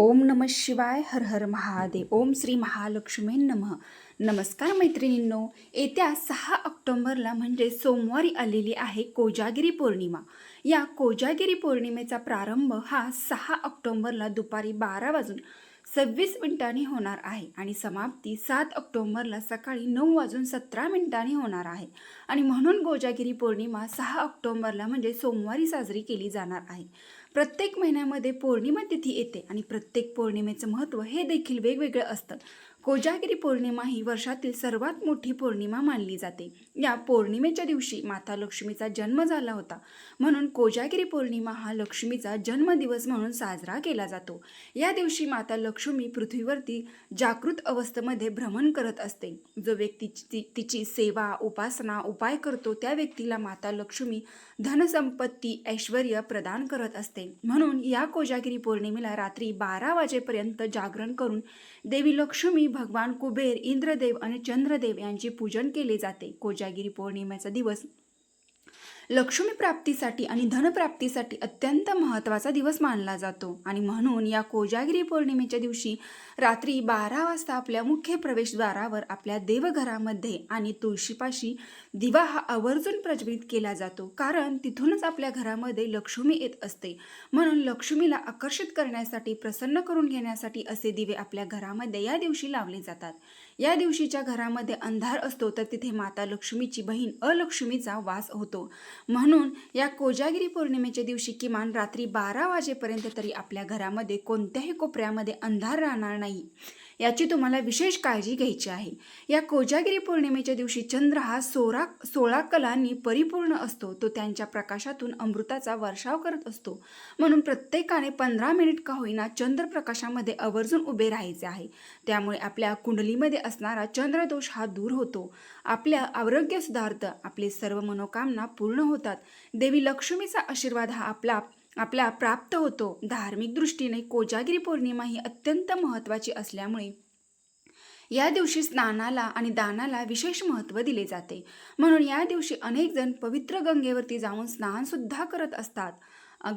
ओम नम शिवाय हर हर महादेव. ओम श्री महालक्ष्मी नमः. नमस्कार मैत्रिणींनो येत्या सहा ऑक्टोंबरला म्हणजे सोमवारी आलेली आहे कोजागिरी पौर्णिमा. या कोजागिरी पौर्णिमेचा प्रारंभ हा सहा ऑक्टोंबरला दुपारी बारा वाजून सव्वीस मिनिटांनी होणार आहे आणि समाप्ती सात ऑक्टोंबरला सकाळी नऊ वाजून सतरा मिनिटांनी होणार आहे. आणि म्हणून कोजागिरी पौर्णिमा सहा ऑक्टोंबरला म्हणजे सोमवारी साजरी केली जाणार आहे. प्रत्येक महिन्यामध्ये पौर्णिमा तिथी येते आणि प्रत्येक पौर्णिमेचं महत्त्व हे देखील वेगवेगळं असतं. कोजागिरी पौर्णिमा ही वर्षातील सर्वात मोठी पौर्णिमा मानली जाते. या पौर्णिमेच्या दिवशी माता लक्ष्मीचा जन्म झाला होता. म्हणून कोजागिरी पौर्णिमा हा लक्ष्मीचा जन्मदिवस म्हणून साजरा केला जातो. या दिवशी माता लक्ष्मी पृथ्वीवरती जागृत अवस्थेमध्ये भ्रमण करत असते. जो व्यक्ती ति- तिची सेवा उपासना उपाय करतो त्या व्यक्तीला माता लक्ष्मी धनसंपत्ती ऐश्वर प्रदान करत असते. म्हणून या कोजागिरी पौर्णिमेला रात्री बारा वाजेपर्यंत जागरण करून देवी लक्ष्मी भगवान कुबेर इंद्रदेव आणि चंद्रदेव यांचे पूजन केले जाते. कोजागिरी पौर्णिमेचा दिवस लक्ष्मी प्राप्तीसाठी आणि धनप्राप्तीसाठी अत्यंत महत्त्वाचा दिवस मानला जातो. आणि म्हणून या कोजागिरी पौर्णिमेच्या दिवशी रात्री बारा वाजता आपल्या मुख्य प्रवेशद्वारावर आपल्या देवघरामध्ये आणि तुळशीपाशी दिवा हा आवर्जून प्रज्वलित केला जातो. कारण तिथूनच आपल्या घरामध्ये लक्ष्मी येत असते. म्हणून लक्ष्मीला आकर्षित करण्यासाठी प्रसन्न करून घेण्यासाठी असे दिवे आपल्या घरामध्ये या दिवशी लावले जातात. या दिवशीच्या घरामध्ये अंधार असतो तर तिथे माता लक्ष्मीची बहीण अलक्ष्मीचा वास होतो. म्हणून या कोजागिरी पौर्णिमेच्या दिवशी किमान रात्री बारा वाजेपर्यंत तरी आपल्या घरामध्ये कोणत्याही कोपऱ्यामध्ये अंधार राहणार नाही. याची तुम्हाला विशेष काळजी घ्यायची आहे. या कोजागिरी पौर्णिमेच्या दिवशी चंद्र हा सोळा सोळा कलांनी परिपूर्ण असतो. तो त्यांच्या प्रकाशातून अमृताचा वर्षाव करत असतो. म्हणून प्रत्येकाने पंधरा मिनिट का होईना चंद्रप्रकाशामध्ये आवर्जून उभे राहायचे आहे. त्यामुळे आपल्या कुंडलीमध्ये असणारा चंद्रदोष हा दूर होतो. आपल्या आरोग्य सुधारतं. आपले सर्व मनोकामना पूर्ण होतात. देवी लक्ष्मीचा आशीर्वाद हा आपला आपला प्राप्त होतो. धार्मिक दृष्टीने कोजागिरी पौर्णिमा ही अत्यंत महत्त्वाची असल्यामुळे या दिवशी स्नानाला आणि दानाला विशेष महत्त्व दिले जाते. म्हणून या दिवशी अनेक जण पवित्र गंगेवरती जाऊन स्नानसुद्धा करत असतात.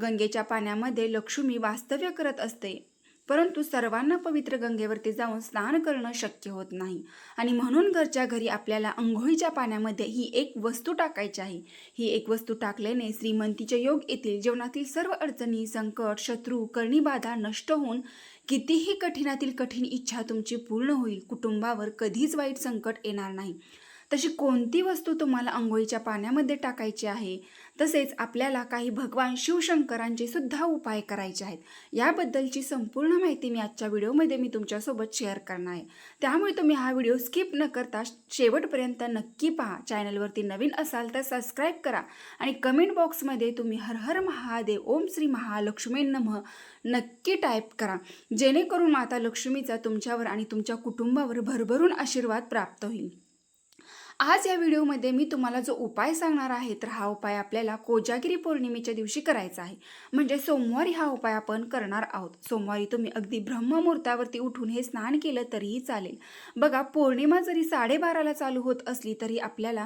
गंगेच्या पाण्यामध्ये लक्ष्मी वास्तव्य करत असते. परंतु सर्वांना पवित्र गंगेवरती जाऊन स्नान करणं शक्य होत नाही. आणि म्हणून घरच्या घरी आपल्याला अंघोळीच्या पाण्यामध्ये ही एक वस्तू टाकायची आहे. ही एक वस्तू टाकल्याने श्रीमंतीचे योग येतील जीवनातील सर्व अडचणी संकट शत्रू कर्णीबाधा नष्ट होऊन कितीही कठीणातील कठीण इच्छा तुमची पूर्ण होईल. कुटुंबावर कधीच वाईट संकट येणार नाही. तशी कोणती वस्तू तुम्हाला आंघोळीच्या पाण्यामध्ये टाकायची आहे? तसेच आपल्याला काही भगवान शिवशंकरांचे सुद्धा उपाय करायचे आहेत. याबद्दलची संपूर्ण माहिती मी आजच्या व्हिडिओमध्ये मी तुमच्यासोबत शेअर करणार आहे. त्यामुळे तुम्ही हा व्हिडिओ स्किप न करता शेवटपर्यंत नक्की पहा. चॅनलवरती नवीन असाल तर सबस्क्राईब करा आणि कमेंट बॉक्समध्ये तुम्ही हर हर महादेव ओम श्री महालक्ष्मी नमः नक्की टाईप करा. जेणेकरून माता लक्ष्मीचा तुमच्यावर आणि तुमच्या कुटुंबावर भरभरून आशीर्वाद प्राप्त होईल. आज या व्हिडिओमध्ये मी तुम्हाला जो उपाय सांगणार आहे तर हा उपाय आपल्याला कोजागिरी पौर्णिमेच्या दिवशी करायचा आहे. म्हणजे सोमवारी हा उपाय आपण करणार आहोत. सोमवारी तुम्ही अगदी ब्रह्ममुहूर्तावरती उठून हे स्नान केलं तरीही चालेल. बघा पौर्णिमा जरी साडेबाराला चालू होत असली तरी आपल्याला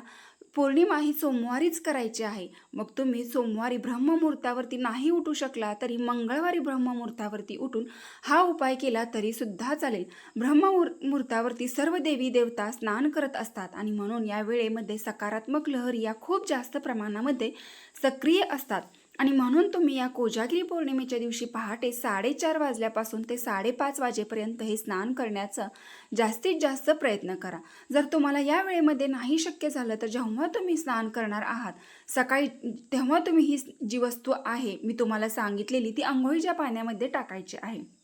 पौर्णिमा ही सोमवारीच करायची आहे. मग तुम्ही सोमवारी ब्रह्ममुहूर्तावरती नाही उठू शकला तरी मंगळवारी ब्रह्ममुहूर्तावरती उठून हा उपाय केला तरी सुद्धा चालेल. ब्रह्ममुहूर्तावरती सर्व देवी देवता स्नान करत असतात आणि म्हणून या वेळेमध्ये सकारात्मक लहरी या खूप जास्त प्रमाणामध्ये सक्रिय असतात. आणि म्हणून तुम्ही या कोजागिरी पौर्णिमेच्या दिवशी पहाटे साडेचार वाजल्यापासून ते साडेपाच वाजेपर्यंत हे स्नान करण्याचा जास्तीत जास्त प्रयत्न करा. जर तुम्हाला या वेळेमध्ये नाही शक्य झालं तर जेव्हा तुम्ही स्नान करणार आहात सकाळी तेव्हा तुम्ही ही जी वस्तू आहे मी तुम्हाला सांगितलेली ती आंघोळीच्या पाण्यामध्ये टाकायची आहे.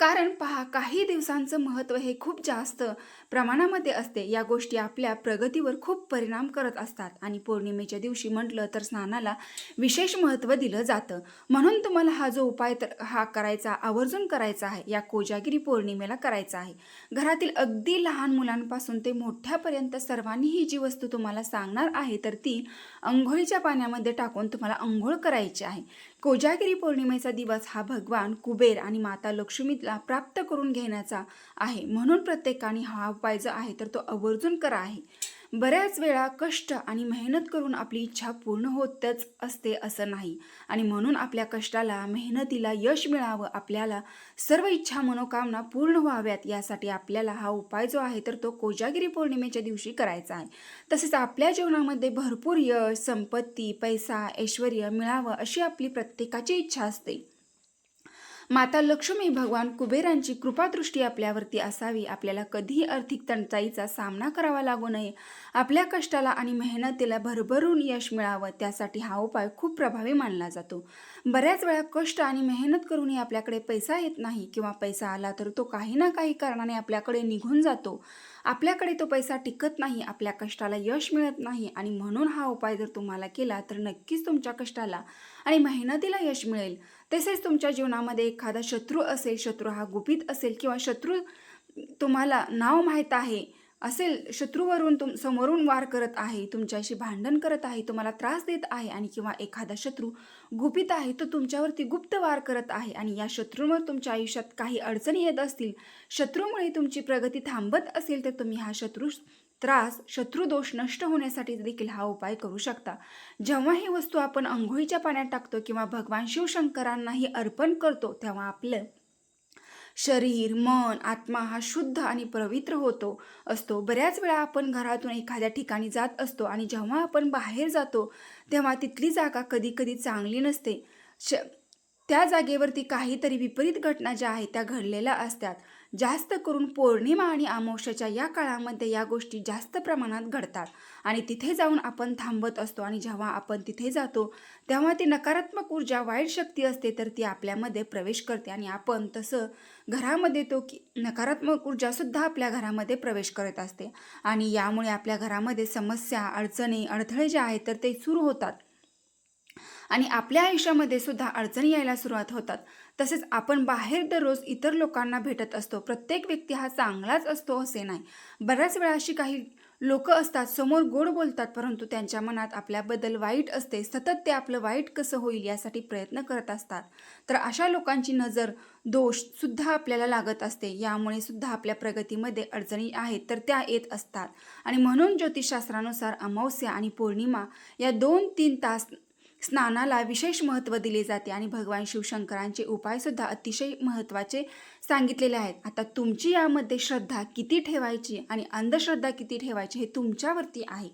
कारण पहा काही दिवसांचं महत्त्व हे खूप जास्त प्रमाणामध्ये असते. या गोष्टी आपल्या प्रगतीवर खूप परिणाम करत असतात. आणि पौर्णिमेच्या दिवशी म्हटलं तर स्नानाला विशेष महत्त्व दिलं जातं. म्हणून तुम्हाला हा जो उपाय तर हा करायचा आवर्जून करायचा आहे या कोजागिरी पौर्णिमेला करायचा आहे. घरातील अगदी लहान मुलांपासून ते मोठ्यापर्यंत सर्वांनी ही जी वस्तू तुम्हाला सांगणार आहे तर ती अंघोळीच्या पाण्यामध्ये टाकून तुम्हाला अंघोळ करायची आहे. कोजागिरी पौर्णिमेचा दिवस हा भगवान कुबेर आणि माता लक्ष्मीला प्राप्त करून घेण्याचा आहे. म्हणून प्रत्येकाने हा उपाय जो आहे तर तो आवर्जून करा आहे. बऱ्याच वेळा कष्ट आणि मेहनत करून आपली इच्छा पूर्ण होतच असते असं नाही. आणि म्हणून आपल्या कष्टाला मेहनतीला यश मिळावं आपल्याला सर्व इच्छा मनोकामना पूर्ण व्हाव्यात यासाठी आपल्याला हा उपाय जो आहे तर तो कोजागिरी पौर्णिमेच्या दिवशी करायचा आहे. तसेच आपल्या जीवनामध्ये भरपूर यश संपत्ती पैसा ऐश्वर मिळावं अशी आपली प्रत्येकाची इच्छा असते. माता लक्ष्मी भगवान कुबेरांची कृपादृष्टी आपल्यावरती असावी. आपल्याला कधीही आर्थिक टंचाईचा सामना करावा लागू नये. आपल्या कष्टाला आणि मेहनतीला भरभरून यश मिळावं त्यासाठी हा उपाय खूप प्रभावी मानला जातो. बऱ्याच वेळा कष्ट आणि मेहनत करूनही आपल्याकडे पैसा येत नाही किंवा पैसा आला तर तो काही ना काही कारणाने आपल्याकडे निघून जातो. आपल्याकडे तो पैसा टिकत नाही आपल्या कष्टाला यश मिळत नाही आणि म्हणून हा उपाय जर तुम्हाला केला तर नक्कीच तुमच्या कष्टाला आणि मेहनतीला यश मिळेल. तसेच तुमच्या जीवनामध्ये एखादा शत्रू असेल शत्रू हा गुपित असेल किंवा शत्रू तुम्हाला नाव माहीत आहे असेल शत्रूवरून तुम समोरून वार करत आहे तुमच्याशी भांडण करत आहे तुम्हाला त्रास देत आहे आणि किंवा एखादा शत्रू गुपित आहे तो तुमच्यावरती गुप्त वार करत आहे आणि या शत्रूंवर तुमच्या आयुष्यात काही अडचणी येत असतील शत्रूमुळे तुमची प्रगती थांबत असेल तर तुम्ही हा शत्रू त्रास शत्रुदोष नष्ट होण्यासाठी देखील हा उपाय करू शकता. जेव्हा ही वस्तू आपण आंघोळीच्या पाण्यात टाकतो किंवा भगवान शिवशंकरांनाही अर्पण करतो तेव्हा आपलं शरीर मन आत्मा हा शुद्ध आणि पवित्र होतो असतो. बऱ्याच वेळा आपण घरातून एखाद्या ठिकाणी जात असतो आणि जेव्हा आपण बाहेर जातो तेव्हा तिथली जागा कधी कधी चांगली नसते. श त्या जागेवरती काहीतरी विपरीत घटना ज्या आहेत त्या घडलेल्या असतात. जास्त करून पौर्णिमा आणि अमावस्याच्या या काळामध्ये या गोष्टी जास्त प्रमाणात घडतात. आणि तिथे जाऊन आपण थांबत असतो आणि जेव्हा आपण तिथे जातो तेव्हा ती नकारात्मक ऊर्जा वाईट शक्ती असते तर ती आपल्यामध्ये प्रवेश करते आणि आपण तसं घरामध्ये तो की नकारात्मक ऊर्जासुद्धा आपल्या घरामध्ये प्रवेश करत असते. आणि यामुळे आपल्या घरामध्ये समस्या अडचणी अडथळे जे आहेत तर ते सुरू होतात. आणि आपल्या आयुष्यामध्ये सुद्धा अडचणी यायला सुरुवात होतात. तसेच आपण बाहेर दररोज इतर लोकांना भेटत असतो. प्रत्येक व्यक्ती हा चांगलाच असतो असे नाही. बऱ्याच वेळा अशी काही लोक असतात समोर गोड बोलतात परंतु त्यांच्या मनात आपल्याबद्दल वाईट असते. सतत ते आपलं वाईट कसं होईल यासाठी प्रयत्न करत असतात. तर अशा लोकांची नजर दोष सुद्धा आपल्याला लागत असते. यामुळे सुद्धा आपल्या प्रगतीमध्ये अडचणी आहेत तर त्या येत असतात. आणि म्हणून ज्योतिषशास्त्रानुसार अमावस्या आणि पौर्णिमा या दोन तीन तास स्नानाला विशेष महत्त्व दिले जाते आणि भगवान शिवशंकरांचे उपायसुद्धा अतिशय महत्त्वाचे सांगितलेले आहेत. आता तुमची यामध्ये श्रद्धा किती ठेवायची आणि अंधश्रद्धा किती ठेवायची हे तुमच्यावरती आहे.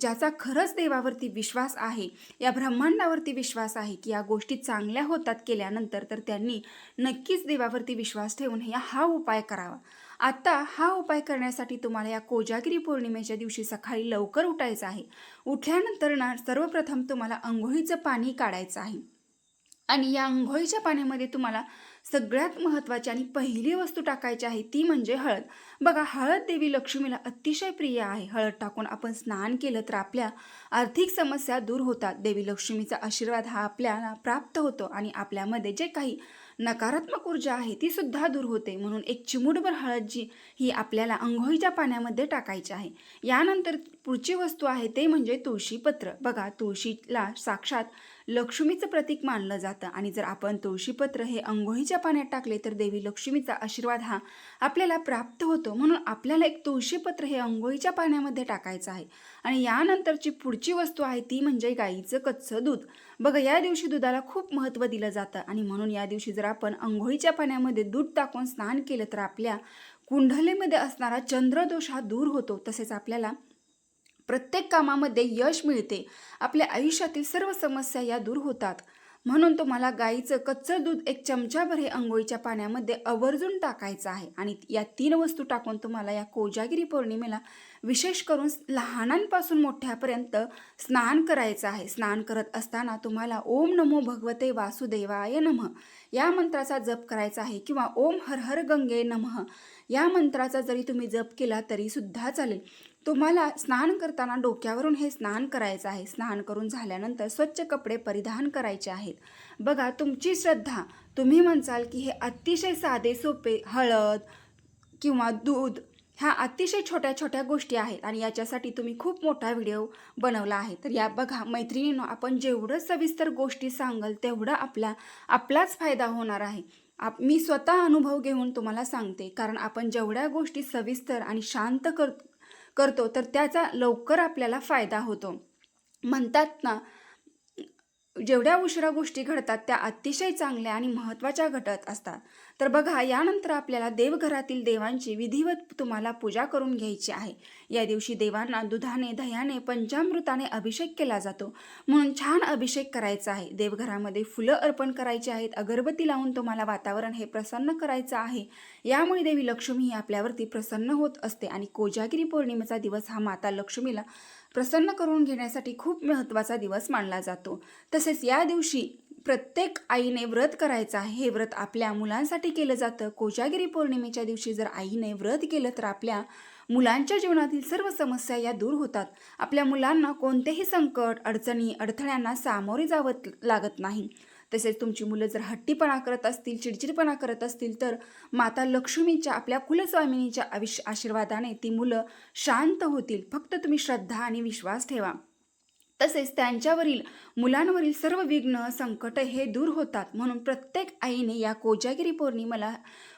ज्याचा खरंच देवावरती विश्वास आहे या ब्रह्मांडावरती विश्वास आहे की या गोष्टी चांगल्या होतात केल्यानंतर तर त्यांनी नक्कीच देवावरती विश्वास ठेवून या हा उपाय करावा. आता हा उपाय करण्यासाठी तुम्हाला या कोजागिरी पौर्णिमेच्या दिवशी सकाळी लवकर उठायचं आहे. उठल्यानंतर ना सर्वप्रथम तुम्हाला अंघोळीचं पाणी काढायचं आहे. आणि या अंघोळीच्या पाण्यामध्ये तुम्हाला सगळ्यात महत्त्वाची आणि पहिली वस्तू टाकायची आहे ती म्हणजे हळद. बघा हळद देवी लक्ष्मीला अतिशय प्रिय आहे. हळद टाकून आपण स्नान केलं तर आपल्या आर्थिक समस्या दूर होतात. देवी लक्ष्मीचा आशीर्वाद हा आपल्याला प्राप्त होतो आणि आपल्यामध्ये जे काही नकारात्मक ऊर्जा आहे ती सुद्धा दूर होते. म्हणून एक चिमूटभर हळद जी ही आपल्याला अंघोळीच्या पाण्यामध्ये टाकायची आहे. यानंतर पुढची वस्तू आहे ते म्हणजे तुळशीपत्र. बघा तुळशीला साक्षात लक्ष्मीचं प्रतीक मानलं जातं. आणि जर आपण तुळशीपत्र हे अंघोळीच्या पाण्यात टाकले तर देवी लक्ष्मीचा आशीर्वाद हा आपल्याला प्राप्त होतो. म्हणून आपल्याला एक तुळशीपत्र हे अंघोळीच्या पाण्यामध्ये टाकायचं आहे. आणि यानंतरची पुढची वस्तू आहे ती म्हणजे गाईचं कच्चं दूध. बघा या दिवशी दुधाला खूप महत्त्व दिलं जातं. आणि म्हणून या दिवशी जर आपण अंघोळीच्या पाण्यामध्ये दूध टाकून स्नान केलं तर आपल्या कुंडलीमध्ये असणारा चंद्रदोष हा दूर होतो. तसेच आपल्याला प्रत्येक कामामध्ये यश मिळते. आपल्या आयुष्यातील सर्व समस्या या दूर होतात. म्हणून तुम्हाला गाईचं कच्चं दूध एक चमचाभर हे अंघोळीच्या पाण्यामध्ये आवर्जून टाकायचं आहे. आणि या तीन वस्तू टाकून तुम्हाला या कोजागिरी पौर्णिमेला विशेष करून लहानांपासून मोठ्यापर्यंत स्नान करायचं आहे. स्नान करत असताना तुम्हाला ओम नमो भगवते वासुदेवाय नमः या मंत्राचा जप करायचा आहे किंवा ओम हर हर गंगे नमः या मंत्राचा जरी तुम्ही जप केला तरी सुद्धा चालेल. तुम्हाला स्नान करताना डोक्यावरून हे स्नान करायचं आहे. स्नान करून झाल्यानंतर स्वच्छ कपडे परिधान करायचे आहेत. बघा तुमची श्रद्धा. तुम्ही म्हणसाल की हे अतिशय साधे सोपे हळद किंवा दूध ह्या अतिशय छोट्या छोट्या गोष्टी आहेत आणि याच्यासाठी तुम्ही खूप मोठा व्हिडिओ बनवला आहे. तर या बघा मैत्रिणींनो आपण जेवढं सविस्तर गोष्टी सांगाल तेवढा आपला आपलाच फायदा होणार आहे. आप मी स्वतः अनुभव घेऊन तुम्हाला सांगते. कारण आपण जेवढ्या गोष्टी सविस्तर आणि शांत कर करतो तर त्याचा लवकर आपल्याला फायदा होतो. म्हणतात ना जेवढ्या उशिरा गोष्टी घडतात त्या अतिशय चांगल्या आणि महत्त्वाच्या घटत असतात. तर बघा यानंतर आपल्याला देवघरातील देवांची विधिवत तुम्हाला पूजा करून घ्यायची आहे. या दिवशी देवांना दुधाने दह्याने पंचामृताने अभिषेक केला जातो. म्हणून छान अभिषेक करायचा आहे. देवघरामध्ये फुलं अर्पण करायची आहेत. अगरबत्ती लावून तुम्हाला वातावरण हे प्रसन्न करायचं आहे. यामुळे देवी लक्ष्मी ही आपल्यावरती प्रसन्न होत असते आणि कोजागिरी पौर्णिमेचा दिवस हा माता लक्ष्मीला प्रसन्न करून घेण्यासाठी खूप महत्त्वाचा दिवस मानला जातो. तसेच या दिवशी प्रत्येक आईने व्रत करायचं आहे. हे व्रत आपल्या मुलांसाठी केलं जातं. कोजागिरी पौर्णिमेच्या दिवशी जर आईने व्रत केलं तर आपल्या मुलांच्या जीवनातील सर्व समस्या या दूर होतात. आपल्या मुलांना कोणतेही संकट अडचणी अडथळ्यांना सामोरे जावं लागत नाही. तसेच तुमची मुलं जर हट्टीपणा करत असतील चिडचिडपणा करत असतील तर माता लक्ष्मीच्या आपल्या कुलस्वामिनीच्या आविश आशीर्वादाने ती मुलं शांत होतील. फक्त तुम्ही श्रद्धा आणि विश्वास ठेवा. तसेच त्यांच्यावरील मुलांवरील सर्व विघ्न संकट हे दूर होतात. म्हणून प्रत्येक आईने या कोजागिरी पौर्णिमेला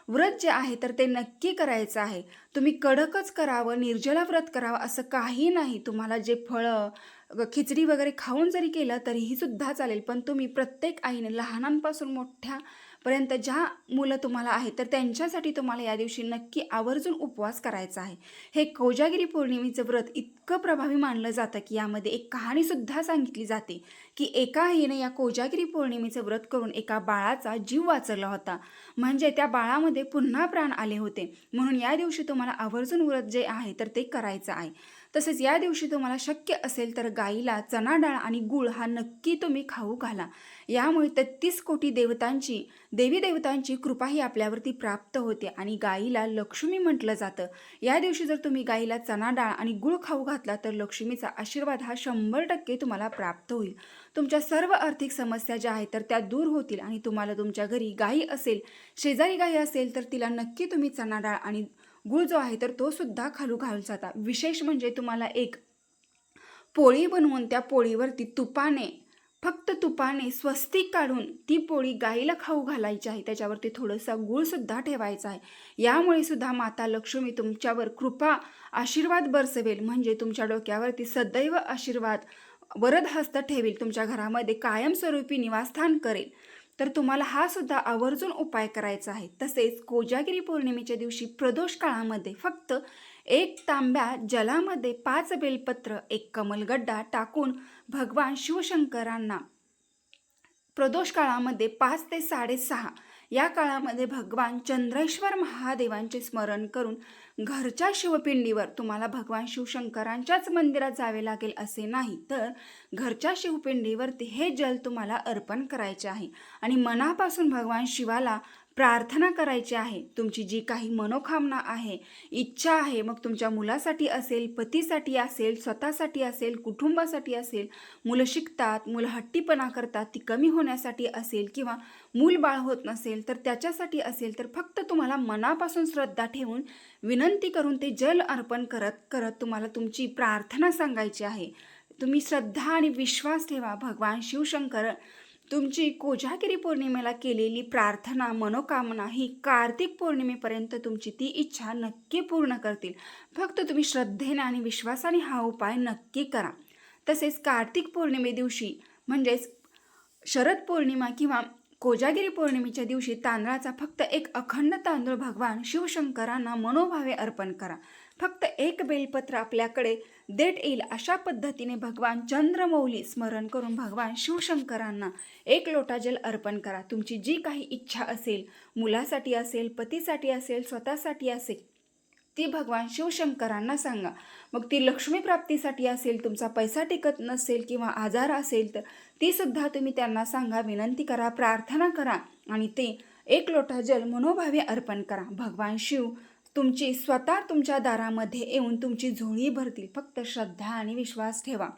व्रत जे आहे तर ते नक्की करायचं आहे. तुम्ही कडकच करावं निर्जला व्रत करावं असं काही नाही. तुम्हाला जे फळं खिचडी वगैरे खाऊन जरी केलं तरीही सुद्धा चालेल. पण तुम्ही प्रत्येक आईने लहानांपासून मोठ्या पर्यंत ज्या मुलं तुम्हाला आहेत तर त्यांच्यासाठी तुम्हाला या दिवशी नक्की आवर्जून उपवास करायचा आहे. हे कोजागिरी पौर्णिमेचं व्रत इतकं प्रभावी मानलं जातं की यामध्ये एक कहाणीसुद्धा सांगितली जाते की एका आईने या कोजागिरी पौर्णिमेचं व्रत करून एका बाळाचा जीव वाचवला होता. म्हणजे त्या बाळामध्ये पुन्हा प्राण आले होते. म्हणून या दिवशी तुम्हाला आवर्जून व्रत जे आहे तर ते करायचं आहे. तसेच या दिवशी तुम्हाला शक्य असेल तर गाईला चणा डाळ आणि गूळ हा नक्की तुम्ही खाऊ घाला. यामुळे तेहतीस कोटी देवतांची देवी देवतांची कृपा ही आपल्यावरती प्राप्त होते आणि गाईला लक्ष्मी म्हटलं जातं. या दिवशी जर तुम्ही गाईला चणा डाळ आणि गुळ खाऊ घातला तर लक्ष्मीचा आशीर्वाद हा शंभर टक्के तुम्हाला प्राप्त होईल. तुमच्या सर्व आर्थिक समस्या ज्या आहेत तर त्या दूर होतील आणि तुम्हाला तुमच्या घरी गाई असेल शेजारी गाई असेल तर तिला नक्की तुम्ही चणा डाळ आणि गुळ जो आहे तर तो सुद्धा खालू घालून जाता. विशेष म्हणजे तुम्हाला एक पोळी बनवून त्या पोळीवरती तुपाने फक्त तुपाने स्वस्तिक काढून ती पोळी गाईला खाऊ घालायची आहे. त्याच्यावरती थोडंसा गुळसुद्धा ठेवायचा आहे. यामुळे सुद्धा माता लक्ष्मी तुमच्यावर कृपा आशीर्वाद बरसवेल. म्हणजे तुमच्या डोक्यावरती सदैव आशीर्वाद वरद हस्त ठेवेल. तुमच्या घरामध्ये कायमस्वरूपी निवासस्थान करेल. तर तुम्हाला हा सुद्धा आवर्जून उपाय करायचा आहे. तसेच कोजागिरी पौर्णिमेच्या दिवशी प्रदोष काळामध्ये फक्त एक तांब्या जलामध्ये पाच बेलपत्र एक कमलगड्डा टाकून भगवान शिवशंकरांना प्रदोष काळामध्ये पाच ते साडेसहा या काळामध्ये भगवान चंद्रेश्वर महादेवांचे स्मरण करून घरच्या शिवपिंडीवर तुम्हाला भगवान शिवशंकरांच्याच मंदिरात जावे लागेल असे नाही तर घरच्या शिवपिंडीवरती हे जल तुम्हाला अर्पण करायचे आहे. आणि मनापासून भगवान शिवाला प्रार्थना करायची आहे. तुमची जी काही मनोकामना आहे इच्छा आहे मग तुमच्या मुलासाठी असेल पतीसाठी असेल स्वतःसाठी असेल कुटुंबासाठी असेल मुलं शिकतात मुलं हट्टीपणा करतात ती कमी होण्यासाठी असेल किंवा मूल बाळ होत नसेल तर त्याच्यासाठी असेल तर फक्त तुम्हाला मनापासून श्रद्धा ठेवून विनंती करून ते जल अर्पण करत करत तुम्हाला तुमची प्रार्थना सांगायची आहे. तुम्ही श्रद्धा आणि विश्वास ठेवा. भगवान शिवशंकर तुमची कोजागिरी पौर्णिमेला केलेली प्रार्थना मनोकामना ही कार्तिक पौर्णिमेपर्यंत तुमची ती इच्छा नक्की पूर्ण करतील. फक्त तुम्ही श्रद्धेने आणि विश्वासाने हा उपाय नक्की करा. तसेच कार्तिक पौर्णिमे दिवशी म्हणजेच शरद पौर्णिमा किंवा कोजागिरी पौर्णिमेच्या दिवशी तांदळाचा फक्त एक अखंड तांदूळ भगवान शिवशंकरांना मनोभावे अर्पण करा. फक्त एक बेलपत्र आपल्याकडे. देत येईल अशा पद्धतीने भगवान चंद्रमौली स्मरण करून भगवान शिवशंकरांना एक लोटा जल अर्पण करा. तुमची जी काही इच्छा असेल मुलासाठी असेल पतीसाठी असेल स्वतःसाठी असेल ती भगवान शिवशंकरांना सांगा. मग ती लक्ष्मी प्राप्तीसाठी असेल तुमचा पैसा टिकत नसेल किंवा आजार असेल तर ती सुद्धा तुम्ही त्यांना सांगा विनंती करा प्रार्थना करा आणि ते एक लोटा जल मनोभावे अर्पण करा. भगवान शिव तुमची स्वतः तुमच्या दारामध्ये येऊन तुमची झोळी भरतील. फक्त श्रद्धा आणि विश्वास ठेवा.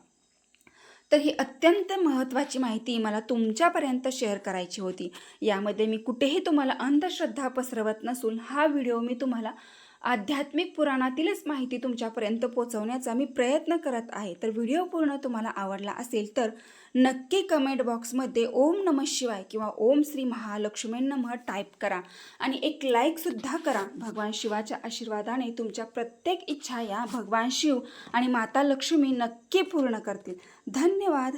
तर ही अत्यंत महत्त्वाची माहिती मला तुमच्यापर्यंत शेअर करायची होती. यामध्ये मी कुठेही तुम्हाला अंधश्रद्धा पसरवत नसून हा व्हिडिओ मी तुम्हाला आध्यात्मिक पुराणातीलच माहिती तुमच्यापर्यंत पोहोचवण्याचा मी प्रयत्न करत आहे. तर व्हिडिओ पूर्ण तुम्हाला आवडला असेल तर नक्की कमेंट बॉक्समध्ये ओम नम शिवाय किंवा ओम श्री महालक्ष्मी नमः टाईप करा. आणि एक लाईकसुद्धा करा भगवान शिवाच्या आशीर्वादाने तुमच्या प्रत्येक इच्छा या भगवान शिव आणि माता लक्ष्मी नक्की पूर्ण करतील. धन्यवाद.